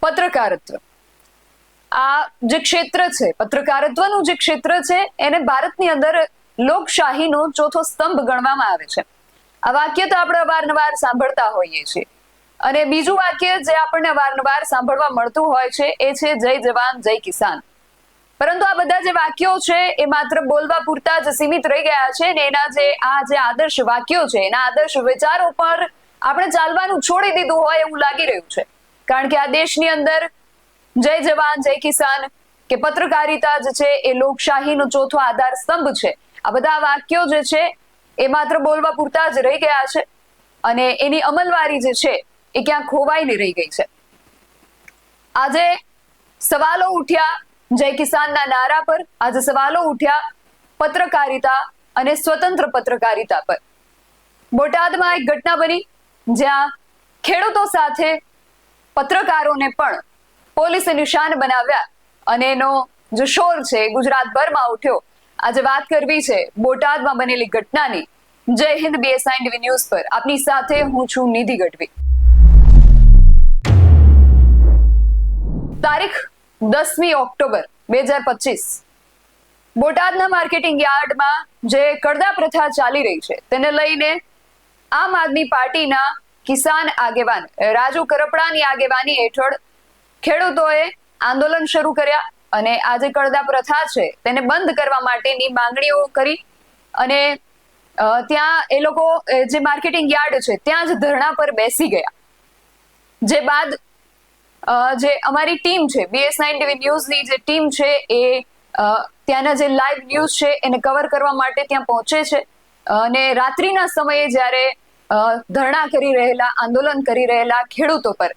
પત્રકારત્વ. આ જે ક્ષેત્ર છે, પત્રકારત્વનું જે ક્ષેત્ર છે, એને ભારતની અંદર લોકશાહીનો ચોથો સ્તંભ ગણવામાં આવે છે. આ વાક્ય તો આપણે અવારનવાર સાંભળતા હોઈએ છીએ. અને બીજું વાક્ય જે આપણને અવારનવાર સાંભળવા મળતું હોય છે, એ છે જય જવાન, જય કિસાન. પરંતુ આ બધા જે વાક્યો છે, એ માત્ર બોલવા પૂરતા જ સીમિત રહી ગયા છે ને એના જે આ જે આદર્શ વાક્યો છે, એના આદર્શ વિચારો પર આપણે ચાલવાનું છોડી દીધું હોય એવું લાગી રહ્યું છે. કારણ કે આ દેશની અંદર જય જવાન, જય કિસાન કે પત્રકારિતા જ છે એ લોકશાહીનો ચોથો આધાર સ્તંભ છે. આ બધા વાક્યો જે છે એ માત્ર બોલવા પૂરતા જ રહી ગયા છે અને એની અમલવારી જે છે એ ક્યાં ખોવાઈને રહી ગઈ છે. આજે સવાલો ઉઠ્યા જય કિસાનના નારા પર, આજે સવાલો ઉઠ્યા પત્રકારિતા અને સ્વતંત્ર પત્રકારિતા પર. બોટાદમાં એક ઘટના બની જ્યાં ખેડૂતો સાથે પત્રકારોને પણ પોલીસે નિશાન બનાવ્યા અને એનો જે શોર છે ગુજરાતભરમાં ઉઠ્યો. આજે વાત કરવી છે બોટાદમાં બનેલી ઘટનાની. જય હિન્દ બીએસઆઈ ટીવી ન્યૂઝ પર. આપની સાથે હું છું નિધિ ગઢવી. તારીખ દસમી ઓક્ટોબર, બે હજાર પચીસ. બોટાદના માર્કેટિંગ યાર્ડમાં જે કડદા પ્રથા ચાલી રહી છે, તેને લઈને આમ આદમી પાર્ટીના કિસાન આગેવાન, રાજુ કરપડાની આગેવાની હેઠળ ખેડૂતોએ આંદોલન શરૂ કર્યા અને આ જે કડદા પ્રથા છે તેને બંધ કરવા માટેની માંગણીઓ કરી અને ત્યાં એ લોકો જે માર્કેટિંગ યાર્ડ છે ત્યાં જ ધરણા પર બેસી ગયા. જે બાદ જે અમારી ટીમ છે બીએસ નાઇન ટીવી ન્યૂઝની જે ટીમ છે એ ત્યાંના જે લાઈવ ન્યૂઝ છે એને કવર કરવા માટે ત્યાં પહોંચે છે. અને રાત્રિના સમયે જ્યારે ધરણા કરી રહેલા, આંદોલન કરી રહેલા ખેડૂતો પર.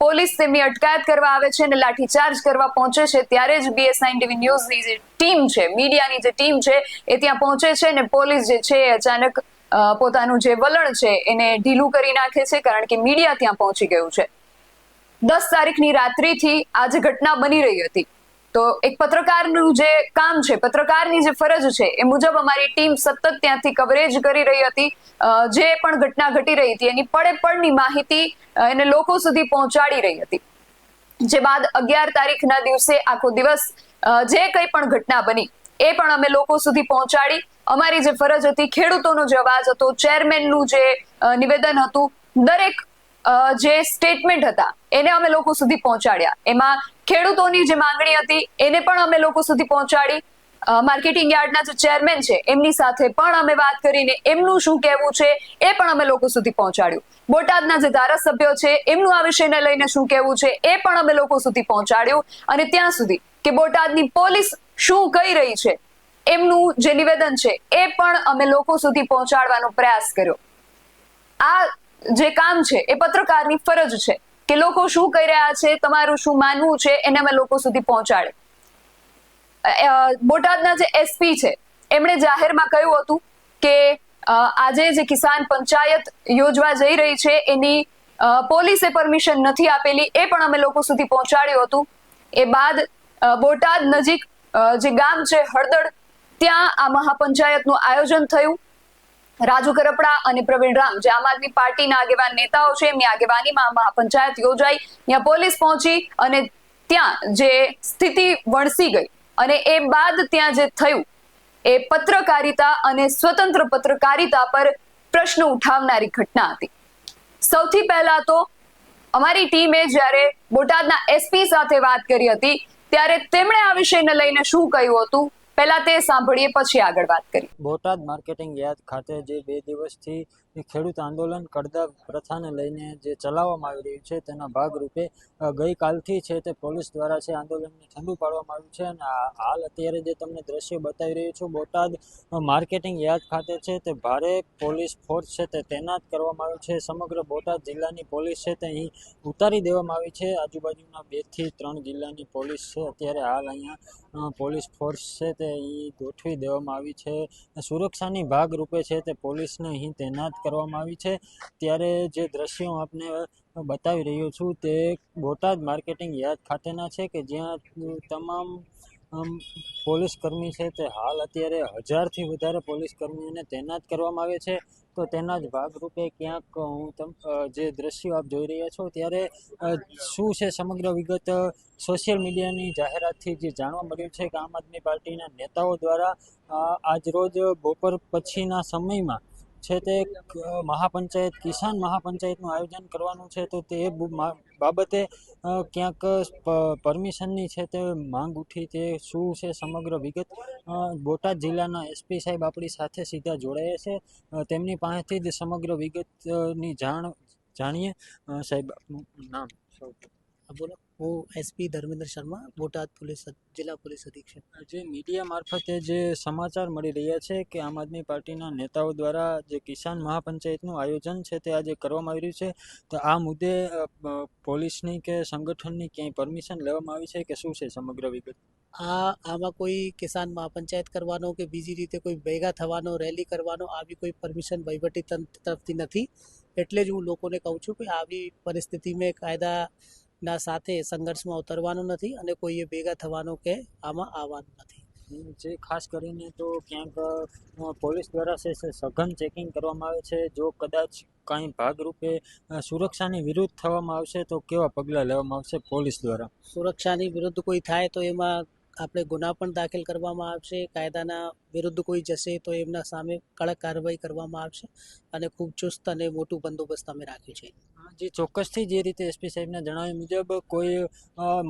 પોલીસ તેમની અટકાયત કરવા આવે છે અને લાઠીચાર્જ કરવા પહોંચે છે ત્યારે જ બીએસઆઈ ટીવી ન્યૂઝની જે ટીમ છે, મીડિયાની જે ટીમ છે, એ ત્યાં પહોંચે છે અને પોલીસ જે છે અચાનક પોતાનું જે વલણ છે એને ઢીલું કરી નાખે છે કારણ કે મીડિયા ત્યાં પહોંચી ગયું છે. દસ તારીખની રાત્રિથી આ જે ઘટના બની રહી હતી તો એક પત્રકારનું જે કામ છે, પત્રકારની જે ફરજ છે, એ મુજબ અમારી ટીમ સતત ત્યાંથી કવરેજ કરી રહી હતી. જે પણ ઘટના ઘટી રહી હતી, એની પડે પડની માહિતી એને લોકો સુધી પહોંચાડી રહી હતી. જે બાદ અગિયાર તારીખના દિવસે આખો દિવસ જે કંઈ પણ ઘટના બની, એ પણ અમે લોકો સુધી પહોંચાડી. અમારી જે ફરજ હતી, ખેડૂતોનો જે અવાજ હતો ચેરમેનનું જે નિવેદન હતું, દરેક જે સ્ટેટમેન્ટ હતા એને અમે લોકો સુધી પહોંચાડ્યા. એમાં ખેડૂતોની જે માંગણી હતી, એને પણ અમે લોકો સુધી પહોંચાડી. માર્કેટિંગ યાર્ડના જે ચેરમેન છે, એમની સાથે પણ અમે વાત કરીને એમનું શું કહેવું છે, એ પણ અમે લોકો સુધી પહોંચાડ્યું. બોટાદના જે ધારાસભ્યો છે, એમનું આ વિષયને લઈને શું કહેવું છે, એ પણ અમે લોકો સુધી પહોંચાડ્યું. અને ત્યાં સુધી કે બોટાદની પોલીસ શું કહી રહી છે, એમનું જે નિવેદન છે, એ પણ અમે લોકો સુધી પહોંચાડવાનો પ્રયાસ કર્યો. આ જે કામ છે, એ પત્રકારની ફરજ છે. કે લોકો શું કહી રહ્યા છે, તમારું શું માનવું છે એને અમે લોકો સુધી પહોંચાડે. બોટાદના જે એસપી છે, એમણે જાહેરમાં કહ્યું હતું કે આજે જે કિસાન પંચાયત યોજવા જઈ રહી છે, એની પોલીસે પરમિશન નથી આપેલી, એ પણ અમે લોકો સુધી પહોંચાડ્યું હતું. એ બાદ બોટાદ નજીક જે ગામ છે હળદડ ત્યાં આ મહાપંચાયતનું આયોજન થયું. રાજુ કરપડા અને પ્રવીણ રામ. જે આમ આદમી પાર્ટીના આગેવાન નેતાઓ છે, એમની આગેવાનીમાં મહાપંચાયત યોજાઈ. ત્યાં પોલીસ પહોંચી અને ત્યાં જે સ્થિતિ વણસી ગઈ અને એ બાદ ત્યાં જે થયું, એ પત્રકારિતા અને સ્વતંત્ર પત્રકારિતા પર પ્રશ્ન ઉઠાવનારી ઘટના હતી. સૌથી પહેલા તો અમારી ટીમે જ્યારે બોટાદના એસપી સાથે વાત કરી હતી, ત્યારે તેમણે આ વિષયને લઈને શું કહ્યું હતું? પહેલા તે સાંભળીએ પછી આગળ વાત કરી બોટાદ માર્કેટિંગ યાર્ડ ખાતે જે બે દિવસથી ખેડૂત આંદોલન કરતા પ્રથાને લઈને જે ચલાવવામાં આવી રહ્યું છે, તેના ભાગરૂપે ગઈકાલથી છે તે પોલીસ દ્વારા છે આંદોલનને ઠંડુ પાડવામાં આવ્યું છે અને હાલ અત્યારે જે તમને દ્રશ્ય બતાવી રહ્યું છું, બોટાદ માર્કેટિંગ યાર્ડ ખાતે છે તે ભારે પોલીસ ફોર્સ છે તે તૈનાત કરવામાં આવ્યું છે. સમગ્ર બોટાદ જિલ્લાની પોલીસ છે તે અહીં ઉતારી દેવામાં આવી છે. આજુબાજુના બેથી ત્રણ જિલ્લાની પોલીસ છે અત્યારે હાલ અહીંયા પોલીસ ફોર્સ છે તે અહીં ગોઠવી દેવામાં આવી છે. સુરક્ષાની ભાગરૂપે છે તે પોલીસને અહીં તૈનાત કરવામાં આવી છે. ત્યારે જે દ્રશ્યો આપને બતાવી રહ્યો છું તે બોટાદ માર્કેટિંગ યાર્ડ ખાતેના છે કે જ્યાં તમામ પોલીસ કર્મી છે તે હાલ અત્યારે હજારથી વધારે પોલીસ કર્મીઓને તૈનાત કરવામાં આવે છે. તો તેના જ ભાગરૂપે ક્યાંક હું તમ જે દ્રશ્યો આપ જોઈ રહ્યા છો ત્યારે શું છે સમગ્ર વિગત? સોશિયલ મીડિયાની જાહેરાતથી જે જાણવા મળ્યું છે કે આમ આદમી પાર્ટીના નેતાઓ દ્વારા આજ આજરોજ બપોર પછીના સમયમાં છે તે મહાપંચાયત કિસાન મહાપંચાયતનું આયોજન કરવાનું છે તો તે બાબતે ક્યાંક પરમિશનની છે તે માંગ ઉઠી તે શું છે સમગ્ર વિગત બોટાદ જિલ્લાના એસપી સાહેબ આપણી સાથે સીધા જોડાયા છે. તેમની પાસેથી જ સમગ્ર વિગતની જાણ જાણીએ. સાહેબ આપનું નામ? બોલો. હું એસપી ધર્મેન્દ્ર શર્મા બોટાદ પોલીસ જિલ્લા પોલીસ અધિક્ષક. જે મીડિયા મારફતે જે સમાચાર મળી રહ્યા છે કે આમ આદમી પાર્ટીના નેતાઓ દ્વારા જે કિસાન મહાપંચાયતનું આયોજન છે તે આજે કરવામાં આવી રહ્યું છે તો આ મુદ્દે પોલીસની કે સંગઠનની ક્યાંય પરમિશન લેવામાં આવી છે કે શું છે સમગ્ર વિગત? આ આમાં કોઈ કિસાન મહાપંચાયત કરવાનો કે બીજી રીતે કોઈ ભેગા થવાનો રેલી કરવાનો આવી કોઈ પરમિશન વહીવટી તંત્ર તરફથી નથી. એટલે જ હું લોકોને કહું છું કે આવી પરિસ્થિતિમાં કાયદાના સાથે સંઘર્ષમાં ઉતરવાનું નથી અને કોઈએ ભેગા થવાનું કે આમાં આવવાનું નથી. જે ખાસ કરીને તો ક્યાંક પોલીસ દ્વારા છે સઘન ચેકિંગ કરવામાં આવે છે જો કદાચ કાંઈ ભાગરૂપે સુરક્ષાની વિરુદ્ધ થવામાં આવશે તો કેવા પગલાં લેવામાં આવશે પોલીસ દ્વારા? સુરક્ષાની વિરુદ્ધ કોઈ થાય તો એમાં આપણે ગુના પણ દાખલ કરવામાં આવશે કાયદાના વિરુદ્ધ કોઈ જશે તો એમના સામે કડક કાર્યવાહી કરવામાં આવશે અને ખૂબ ચુસ્ત અને મોટું બંદોબસ્ત અમે રાખ્યું છે. જે ચોક્કસથી જે રીતે એસપી સાહેબના જણાવ્યા મુજબ કોઈ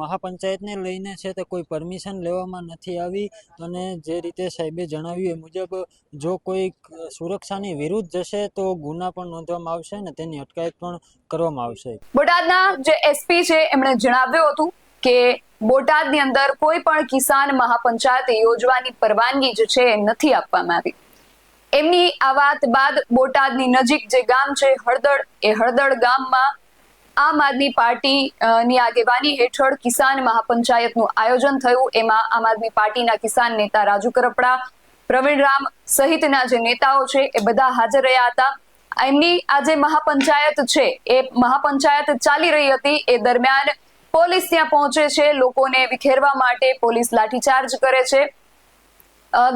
મહાપંચાયતને લઈને છે તે કોઈ પરમિશન લેવામાં નથી આવી અને જે રીતે સાહેબે જણાવ્યું એ મુજબ જો કોઈ સુરક્ષાની વિરુદ્ધ જશે તો ગુના પણ નોંધવામાં આવશે અને તેની અટકાયત પણ કરવામાં આવશે. બોટાદના જે એસપી છે એમણે જણાવ્યું હતું કે બોટાદની અંદર કોઈ પણ કિસાન મહાપંચાયત યોજવાની પરવાનગી જે છે એ નથી આપવામાં આવી. એમની આ વાત બાદ બોટાદની નજીક જે ગામ છે હળદળ એ હળદળ ગામમાં આમ આદમી પાર્ટી ની આગેવાની હેઠળ કિસાન મહાપંચાયતનું આયોજન થયું. એમાં આમ આદમી પાર્ટીના કિસાન નેતા રાજુ કરપડા, પ્રવીણ રામ સહિતના જે નેતાઓ છે એ બધા હાજર રહ્યા હતા. એમની આ જે મહાપંચાયત છે, એ મહાપંચાયત ચાલી રહી હતી. એ દરમિયાન પોલીસ ત્યાં પહોંચે છે, લોકોને વિખેરવા માટે પોલીસ લાઠીચાર્જ કરે છે.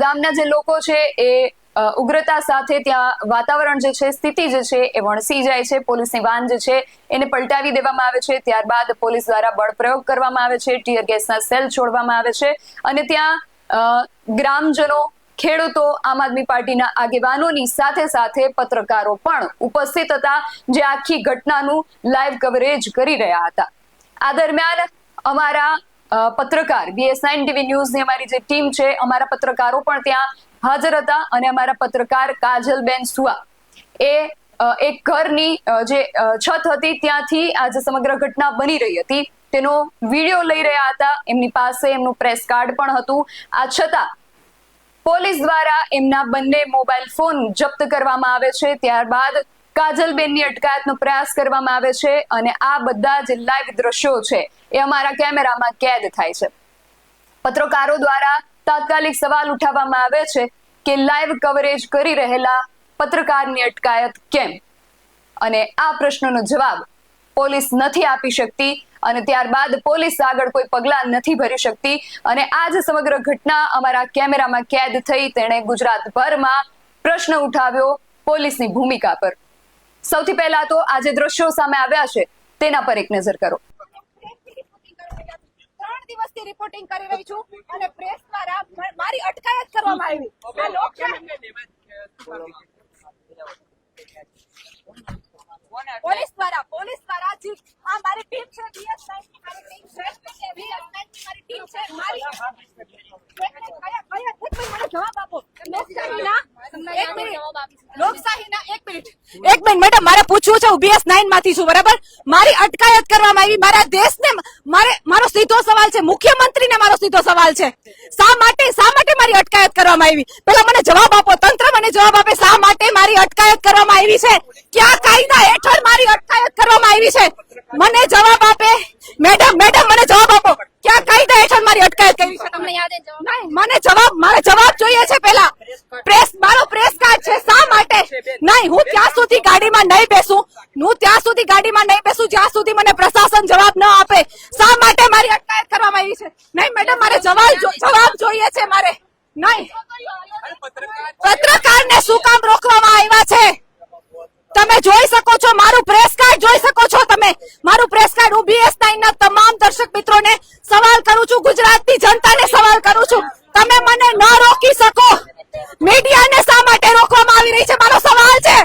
ગામના જે લોકો છે એ ઉગ્રતા સાથે ત્યાં વાતાવરણ જે છે, સ્થિતિ જે છે, એ વણસી જાય છે. પોલીસની વાન જે છે, એને પલટાવી દેવામાં આવે છે. ત્યારબાદ પોલીસ દ્વારા બળપ્રયોગ કરવામાં આવે છે. ટીયર ગેસના સેલ છોડવામાં આવે છે. અને ત્યાં ગ્રામજનો, ખેડૂતો, આમ આદમી પાર્ટીના આગેવાનોની સાથે સાથે પત્રકારો પણ ઉપસ્થિત હતા, જે આખી ઘટનાનું લાઈવ કવરેજ કરી રહ્યા હતા. આ દરમિયાન અમારા પત્રકાર બીએસ નાઇન ટીવી ન્યૂઝની અમારી જે ટીમ છે, અમારા પત્રકારો પણ ત્યાં હાજર હતા અને અમારા પત્રકાર કાજલબેન સુઆ એ એક ઘરની જે છત હતી ત્યાંથી આ જે સમગ્ર ઘટના બની રહી હતી, તેનો વીડિયો લઈ રહ્યા હતા, એમની પાસે એમનું પ્રેસ કાર્ડ પણ હતું. આ છતાં પોલીસ દ્વારા એમના બંને મોબાઈલ ફોન જપ્ત કરવામાં આવે છે, ત્યારબાદ કાજલબેનની અટકાયતનો પ્રયાસ કરવામાં આવે છે અને આ બધા જે લાઈવ દ્રશ્યો છે એ અમારા કેમેરામાં કેદ થાય છે. પત્રકારો દ્વારા તાત્કાલિક સવાલ ઉઠાવવામાં આવે છે કે લાઈવ કવરેજ કરી રહેલા પત્રકારની અટકાયત કેમ? અને આ પ્રશ્નનો જવાબ પોલીસ નથી આપી શકતી અને ત્યારબાદ પોલીસ આગળ કોઈ પગલાં નથી ભરી શકતી. અને આ જે સમગ્ર ઘટના અમારા કેમેરામાં કેદ થઈ તેણે ગુજરાતભરમાં પ્રશ્ન ઉઠાવ્યો પોલીસની ભૂમિકા પર. સૌથી પહેલા તો આ જે દ્રશ્યો સામે આવ્યા છે, તેના પર એક નજર કરો. ત્રણ દિવસથી રિપોર્ટિંગ કરી રહી છું અને પ્રેસ દ્વારા મારી અટકાયત કરવામાં આવી આ લોકશાહી પોલીસ દ્વારા પોલીસ દ્વારા જી આ મારી ટીમ છે બીએસ મારી ટીમ છે મારી ટીમ છે મારી એક મિનિટ, કયા- કયા- મને જવાબ આપો. લોકશાહીના એક મિનિટ. લોકશાહીના એક મિનિટ. એક મિનિટ મેડમ મારે પૂછવું છે હું બીએસ નાઇનમાંથી છું બરાબર? મારી અટકાયત કરવામાં આવી મારા દેશને મારે મારો સીધો સવાલ છે મુખ્યમંત્રીને મારો સીધો સવાલ છે. શા માટે શા માટે મારી અટકાયત કરવામાં આવી? પેલા મને જવાબ આપો. તંત્ર મને જવાબ આપે શા માટે મારી અટકાયત કરવામાં આવી છે? ક્યાં કાયદા હેઠળ મારી અટકાયત કરવામાં આવી છે? મને જવાબ આપે. મેડમ મેડમ, મને જવાબ આપો. કયા કાયદા હેઠળ મારી અટકાયત કરી છે તમને યાદ નહીં મને જવાબ મારે જવાબ જોઈએ છે પેલા પ્રેસ મારો પ્રેસ કાર્ડ છે શા માટે નહીં હું ત્યાં સુધી ગાડીમાં નહીં બેસું હું ત્યાં સુધી ગાડીમાં નહીં બેસું જ્યાં સુધી મને પ્રશાસન જવાબ ન આપે શા માટે મારી અટકાયત કરવામાં આવી છે નહીં મેડમ મારે જવાબ જવાબ જોઈએ છે મારે નહીં પત્રકારને શું કામ રોકવામાં આવ્યા છે? તમે જોઈ શકો છો મારું પ્રેસ કાર્ડ જોઈ શકો છો તમે. મારું પ્રેસ કાર્ડ હું બીએસ ના તમામ દર્શક મિત્રોને સવાલ કરું છું ગુજરાતની જનતાને સવાલ કરું છું. તમે મને ન રોકી શકો. મીડિયાને શા માટે રોકવામાં આવી રહી છે? મારો સવાલ છે.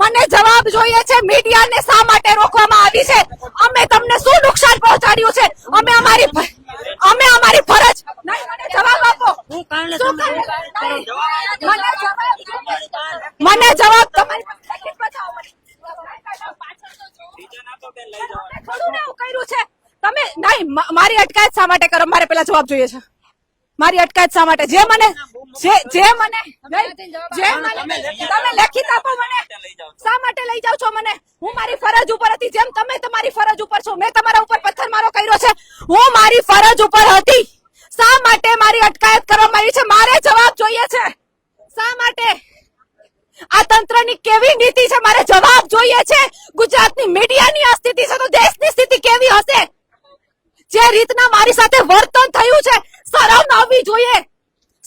મને જવાબ જોઈએ છે મીડિયાને શા માટે રોકવામાં આવી છે? અમે તમને શું નુકસાન પહોંચાડ્યું છે? અમે અમારી અમે અમારી ફરજ. મને જવાબ આપો. મને જવાબ તમારી કર્યું છે. તમે નહીં મારી અટકાયત શા માટે કરો? મારે પેલા જવાબ જોઈએ છે. મારી અટકાયત શા માટે? જે મને જે જે મને જે મને. તમે લેખિત આપો મને. શા માટે લઈ જાવ છો મને? હું મારી ફરજ ઉપર હતી. જેમ તમે તમારી ફરજ ઉપર છો. મેં તમારા ઉપર પથ્થરમારો કર્યો છે. હું મારી ફરજ ઉપર હતી. શા માટે મારી અટકાયત કરવામાં આવી છે? મારે જવાબ જોઈએ છે. શા માટે? આ તંત્રની કેવી નીતિ છે? મારે જવાબ જોઈએ છે. ગુજરાતની મીડિયાની આ સ્થિતિ છે તો દેશની સ્થિતિ કેવી હશે? જે રીતના મારી સાથે વર્તન થયું છે શરમ આવવી જોઈએ.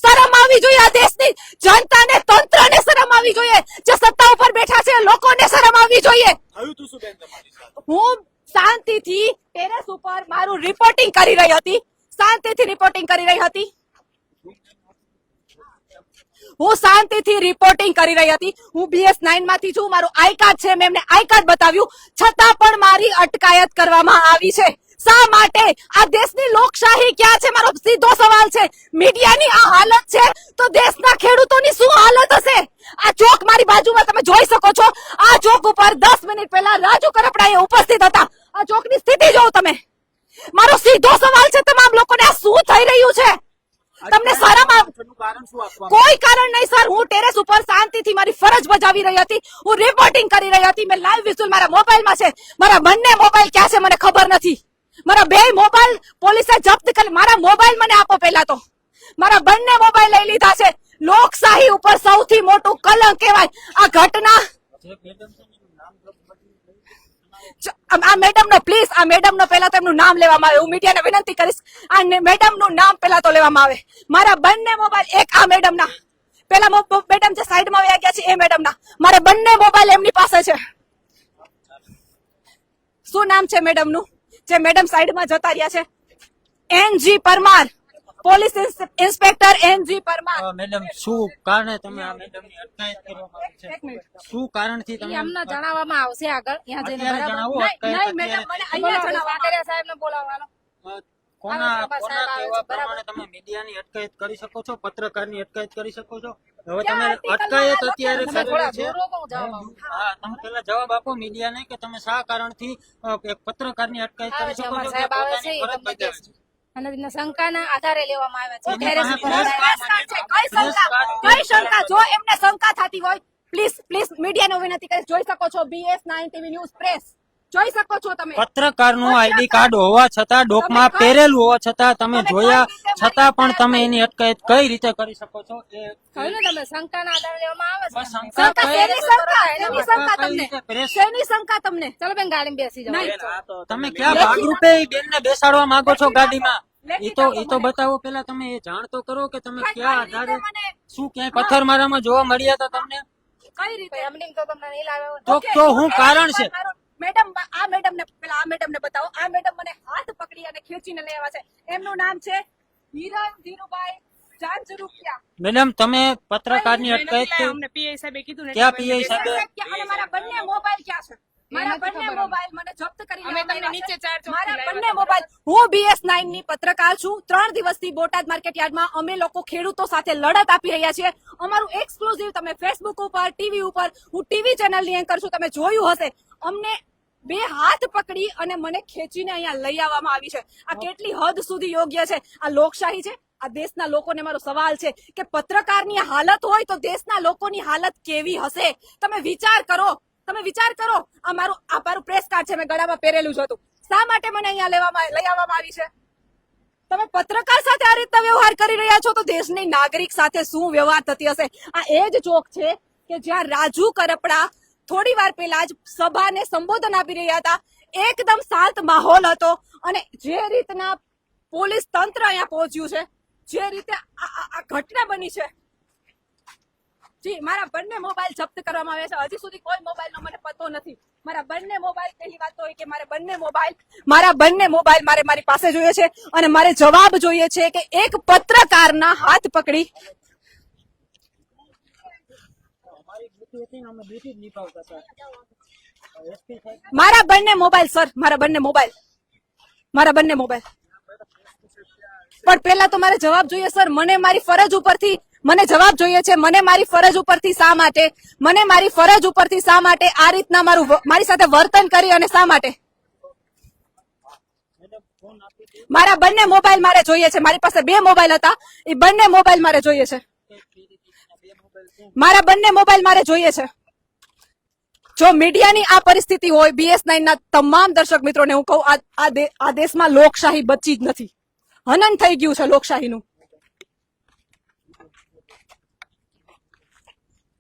શરમ આવવી જોઈએ આ દેશની જનતાને તંત્રને શરમ આવવી જોઈએ. જે સત્તા ઉપર બેઠા છે લોકોને શરમ આવવી જોઈએ. હું શાંતિથી ટેરેસ ઉપર મારું રિપોર્ટિંગ કરી રહી હતી. શાંતિથી રિપોર્ટિંગ કરી રહી હતી. હું શાંતિથી રિપોર્ટિંગ કરી રહી હતી. હું બીએસ નાઇનમાંથી છું. મારું આઈ કાર્ડ છે. મેં એમને આઈ કાર્ડ બતાવ્યું. છતાં પણ મારી અટકાયત કરવામાં આવી છે. શા માટે આ દેશની લોકશાહી ક્યાં છે? મારો સીધો સવાલ છે. મીડિયાની આ હાલત છે તો દેશના ખેડૂતોની શું હાલત હશે? આ ચોક મારી બાજુમાં તમે જોઈ શકો છો. આ ચોક ઉપર દસ મિનિટ પહેલા રાજુ કરપડા ઉપસ્થિત હતા. આ ચોકની સ્થિતિ જોઉં તમે. મારો સીધો સવાલ છે તમામ લોકોને આ શું થઈ રહ્યું છે? તમને સારામાં કોઈ કારણ નહીં સર. હું ટેરેસ ઉપર શાંતિથી મારી ફરજ બજાવી રહી હતી. હું રિપોર્ટિંગ કરી રહી હતી. મેં લાઈવ વિઝ્યુઅલ મારા મોબાઈલમાં છે. મારા બંને મોબાઈલ ક્યાં છે મને ખબર નથી. મારા બે મોબાઈલ પોલીસે જપ્ત કરી, મારા મોબાઈલ મને આપો પહેલા તો. મારા બંને મોબાઈલ લઈ લીધા છે. લોકશાહી ઉપર સૌથી મોટું કલંક કહેવાય. આ ઘટના આ મેડમ નો પ્લીઝ આ મેડમ નો પહેલા તો એમનું નામ લેવામાં આવે. હું મીડિયાને વિનંતી કરીશ. આ મેડમનું નામ પહેલા તો લેવામાં આવે. મારા બંને મોબાઈલ, એક આ મેડમ ના પેલા મેડમ જે સાઈડમાં વયા ગયા છે, એ મેડમ ના મારા બંને મોબાઈલ એમની પાસે છે. શું નામ છે મેડમનું જે મેડમ સાઈડમાં જતા રહ્યા છે. NG Parmar police ins- inspector NG Parmar. Madam શું કારણે તમે આ મેડમની અટકાયત કરવામાં આવી છે? શું કારણથી તમે અમને જણાવવામાં આવશે આગળ. ત્યાં જઈને બરાબર. જણાવો નહીં, મેડમ, મને અહીંયા જણાવવામાં સાકરિયા સાહેબને બોલાવવાનો. કોના કોના બરાબર. પ્રમાણે તમે મીડિયાની અટકાયત કરી શકો છો પત્રકારની અટકાયત કરી શકો છો? હવે તમે અટકાયત અત્યારે કરેલી છે? હું તમે પેલા જવાબ આપો મીડિયાને કે તમે શા કારણથી પત્રકારની અટકાયત કરી શકો છો સાહેબ આવે છે, પોતાની એ ફરજ તમને બજાવે અને શંકાના આધારે લેવામાં આવ્યા છે. કઈ શંકા? કઈ શંકા? જો એમને શંકા થતી હોય પ્લીઝ પ્લીઝ મીડિયાને વિનંતી કરી જોઈ શકો છો BS nine TV news press જોઈ શકો છો તમે. પત્રકારનું આઈડી કાર્ડ હોવા છતાં ડોકમાં પહેરેલું હોવા છતાં તમે જોયા છતાં પણ તમે એની અટકાયત કઈ રીતે કરી શકો છો કહ્યું ને તમે શંકાના આધારે લેવામાં આવે છે. શંકા શંકા કઈ શેની રીતે શંકા? એના શંકા શંકા તમને. રીતે શંકા તમને? ચલો બેન ગાડીમાં બેસી જાઓ. તમે ક્યાં ભાગરૂપે ઈ બેનને બેસાડવા માંગો છો ગાડીમાં? એ તો એ તો બતાવો પેલા તમે એ જાણ તો કરો કે તમે ક્યાં આધારે શું ક્યાંય પથ્થરમારામાં જોવા મળ્યા હતા તમને? કઈ રીતે? એમને તો તમને નહીં લાવ્યા તો હું હું કારણ છે? મેડમ આ મેડમ ને પેલા આ મેડમ ને બતાવો. આ મેડમ મને હાથ પકડી અને ખેંચીને લઈ આવ્યા છે. એમનું નામ છે હિરણ ધીરુભાઈ મેડમ તમે પત્રકારની અટકાયત કે- અમને પીઆઈ સાહેબે કીધું ને ક્યાં પીઆઈ સાહેબ? અને મારા બંને મોબાઈલ ક્યાં છે? મારા બંને મોબાઈલ મને જપ્ત કરી અમે તમને નીચે છે. મારા બંને મોબાઈલ હું બીએસ નાઇનની પત્રકાર છું. ત્રણ દિવસથી બોટાદ માર્કેટ યાર્ડમાં અમે લોકો ખેડૂતો સાથે લડત આપી રહ્યા છીએ. અમારું એક્સક્લુઝિવ તમે ફેસબુક ઉપર ટીવી ઉપર હું ટીવી ચેનલની એન્કર છું. તમે જોયું હશે. અમને બે હાથ પકડી અને મને ખેંચીને અહીંયા લઈ આવવામાં આવી છે. આ કેટલી હદ સુધી યોગ્ય છે? આ લોકશાહી છે? આ દેશના લોકોને મારો સવાલ છે કે પત્રકારની હાલત હોય તો દેશના લોકોની હાલત કેવી હશે? તમે વિચાર કરો. તમે વિચાર કરો. આ મારું આ મારું પ્રેસ કાર્ડ છે. મેં ગળામાં પહેરેલું જ હતું. શા માટે મને અહીંયા લેવામાં લઈ આવવામાં આવી છે? તમે પત્રકાર સાથે આ રીતના વ્યવહાર કરી રહ્યા છો તો દેશની નાગરિક સાથે શું વ્યવહાર થતી હશે? આ એ જ ચોક છે કે જ્યાં રાજુ કરપડા થોડી વાર પહેલા જ સભાને સંબોધન આપી રહ્યા હતા. એકદમ શાંત માહોલ હતો અને જે રીતના પોલીસ તંત્ર અહીંયા પહોંચ્યું છે, જે રીતે આ ઘટના બની છે. જી, મારા બંને મોબાઈલ જપ્ત કરવામાં આવ્યા છે. હજી સુધી કોઈ મોબાઈલનો મને પતો નથી. મારા બંને મોબાઈલ, પહેલી વાત તો એ કે મારે બંને મોબાઈલ, મારા બંને મોબાઈલ મારે મારી પાસે જોઈએ છે અને મારે જવાબ જોઈએ છે કે એક પત્રકારના હાથ પકડી મારા બંને મોબાઈલ સર મારા બંને મોબાઈલ. મારા બંને મોબાઈલ. પણ પેલા તો મારે જવાબ જોઈએ સર મને મારી ફરજ ઉપરથી, મને જવાબ જોઈએ છે, મને મારી ફરજ ઉપરથી શા માટે? મને મારી ફરજ ઉપરથી શા માટે આ રીતના મારું મારી સાથે વર્તન કરી અને શા માટે? મારા બંને મોબાઈલ મારે જોઈએ છે. મારી પાસે બે મોબાઈલ હતા. એ બંને મોબાઈલ મારે જોઈએ છે. મારા બંને મોબાઈલ મારે જોઈએ છે જો મીડિયાની આ પરિસ્થિતિ હોય બીએસ ના તમામ દર્શક મિત્રોને હું કહું, આ- દેશમાં લોકશાહી બચી જ નથી હનન થઈ ગયું છે લોકશાહીનું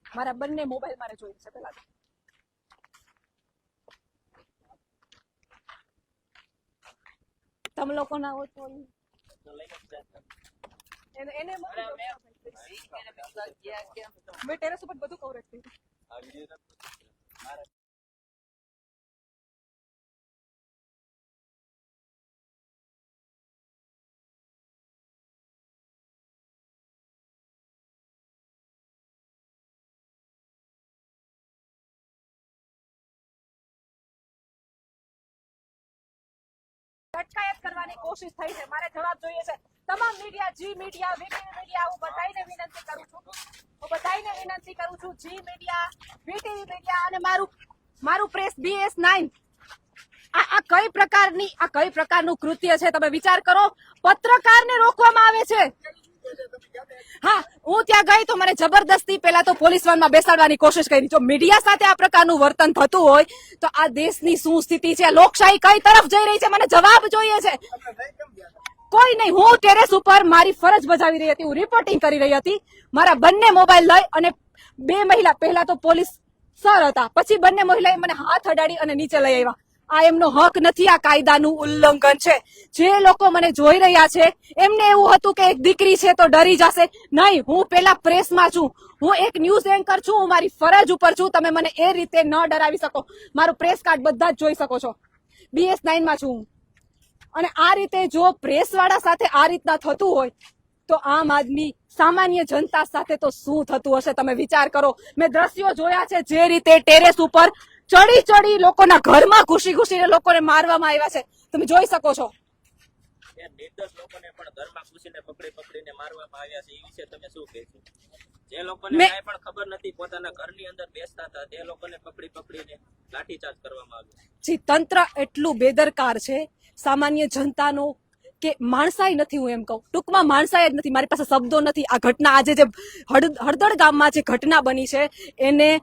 મારા બંને મોબાઈલ મારે જોઈએ છે પેલા. તમે લોકો ના હોય એને. મેં ટેરેસ ઉપર બધું કવર કર્યું અટકાયત કરવાની કોશિશ થઈ છે મારે જવાબ જોઈએ છે તમામ media Zee media VTV media હું બધાને વિનંતી કરું છું. હું બધાને વિનંતી કરું છું જી મીડિયા વીટીવી મીડિયા અને મારું મારું પ્રેસ બીએસ નાઇન આ આ કઈ પ્રકારની, આ કઈ પ્રકારનું કૃત્ય છે તમે વિચાર કરો? પત્રકારને રોકવામાં આવે છે. હા, હું ત્યાં ગઈ તો મને જબરદસ્તી પેલા તો પોલીસ વાનમાં બેસાડવાની કોશિશ કરી. જો મીડિયા સાથે આ પ્રકારનું વર્તન થતું હોય, તો આ દેશની શું સ્થિતિ છે? લોકશાહી કઈ તરફ જઈ રહી છે? મને જવાબ જોઈએ છે. કોઈ નહીં, હું ટેરેસ ઉપર મારી ફરજ બજાવી રહી હતી, હું રિપોર્ટિંગ કરી રહી હતી. મારા બંને મોબાઈલ લઈ અને બે મહિલા, પહેલા તો પોલીસ સર હતા, પછી બંને મહિલાએ મને હાથ અડાડી અને નીચે લઈ આવ્યા. આ એમનો હક નથી, આ કાયદાનું ઉલ્લંઘન છે. જે લોકો મને જોઈ રહ્યા છે, એમને એવું હતું કે એક દીકરી છે તો ડરી જશે. નહીં, હું પેલા પ્રેસમાં છું. હું એક ન્યૂઝ એન્કર છું, હું મારી ફરજ ઉપર છું. તમે મને એ રીતે ન ડરાવી શકો. મારું પ્રેસ કાર્ડ બધા જ જોઈ શકો છો. બીએસ નાઇનમાં છું હું. અને આ રીતે જો પ્રેસવાળા સાથે આ રીતના થતું હોય તો આમ આદમી સામાન્ય જનતા સાથે તો શું થતું હશે તમે વિચાર કરો. મેં દ્રશ્યો જોયા છે જે રીતે ટેરેસ ઉપર ચડી ચડી લોકોના ઘરમાં ઘૂસી ઘૂસીને લોકોને મારવામાં આવ્યા છે. તમે જોઈ શકો છો. નિર્દોષ લોકોને પણ ઘરમાં ઘૂસીને પકડી પકડીને મારવામાં આવ્યા છે એ વિશે તમે શું કહેશો જે લોકોને કાંઈ પણ ખબર નથી પોતાના ઘરની અંદર બેસતા હતા તે લોકોને પકડી પકડીને લાઠીચાર્જ કરવામાં આવ્યો. જી તંત્ર એટલું બેદરકાર છે સામાન્ય જનતાનો કે માણસાઈ નથી હું એમ કહું. ટૂંકમાં માણસાઈ જ નથી મારી પાસે શબ્દો નથી. આ ઘટના આજે જે હળ- હળદળ ગામમાં જે ઘટના બની છે એને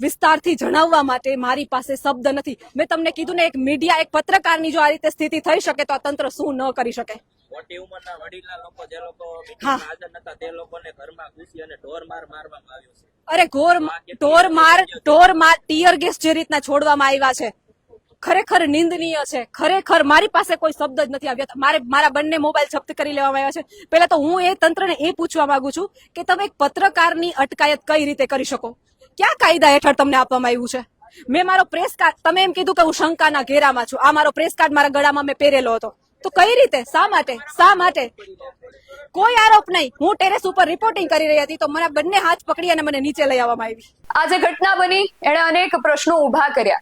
વિસ્તારથી જણાવવા માટે મારી પાસે શબ્દ નથી. મેં તમને કીધું ને એક મીડિયા એક પત્રકારની જો આ રીતે સ્થિતિ થઈ શકે તો આ તંત્ર શું ન કરી શકે. મોટી ઉંમરના વડીલા લોકો જે લોકો હાજર નતા તે લોકોને ઘરમાં ઘૂસી અને ઢોર માર મારવામાં આવ્યો છે. અરે ઘોર ઢોર માર ઢોર માર ટીયર ગેસ જે રીતના છોડવામાં આવ્યા છે. ખરેખર નિંદનીય છે. ખરેખર મારી પાસે કોઈ શબ્દ જ નથી આવ્યા. મારે, મારા બંને મોબાઈલ જપ્ત કરી લેવામાં આવ્યા છે. પહેલા તો હું એ તંત્રને એ પૂછવા માંગુ છું કે તમે એક પત્રકારની અટકાયત કઈ રીતે કરી શકો? ક્યાં કાયદા હેઠળ તમને આપવામાં આવ્યું છે? મેં મારો પ્રેસ કાર્ડ તમે એમ કીધું કે હું શંકાના ઘેરામાં છું. આ મારો પ્રેસ કાર્ડ મારા ગળામાં મેં પહેરેલો હતો. તો કઈ રીતે? શા માટે? શા માટે? કોઈ આરોપ નહીં. હું ટેરેસ ઉપર રિપોર્ટિંગ કરી રહી હતી તો મને બંને હાથ પકડી અને મને નીચે લઈ આવવામાં આવી. આ જે ઘટના બની. એણે અનેક પ્રશ્નો ઊભા કર્યા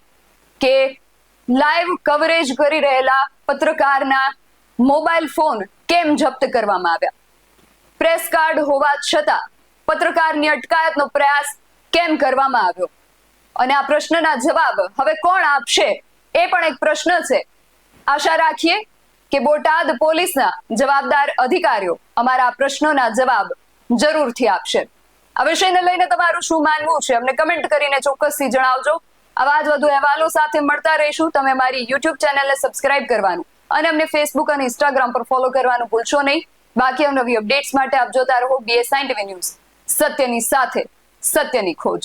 કે લાઈવ કવરેજ કરી રહેલા પત્રકારના મોબાઈલ ફોન કેમ જપ્ત કરવામાં આવ્યા? પ્રેસ કાર્ડ હોવા છતાં પત્રકારની અટકાયતનો પ્રયાસ કેમ કરવામાં આવ્યો? અને આ પ્રશ્નના જવાબ હવે કોણ આપશે? એ પણ એક પ્રશ્ન છે. આશા રાખીએ કે બોટાદ પોલીસના જવાબદાર અધિકારીઓ અમારા પ્રશ્નોના જવાબ જરૂરથી આપશે. આ વિષયને લઈને તમારું શું માનવું છે? અમને કમેન્ટ કરીને ચોક્કસથી જણાવજો. આવા જ વધુ અહેવાલો સાથે મળતા રહીશું. તમે મારી યુટ્યુબ ચેનલને સબસ્ક્રાઇબ કરવાનું અને અમને ફેસબુક અને ઇન્સ્ટાગ્રામ પર ફોલો કરવાનું ભૂલશો નહીં. બાકી નવી અપડેટ્સ માટે આપ જોતા રહો બીએસઆઈ ટીવી ન્યૂઝ સત્યની સાથે, સત્યની ખોજ.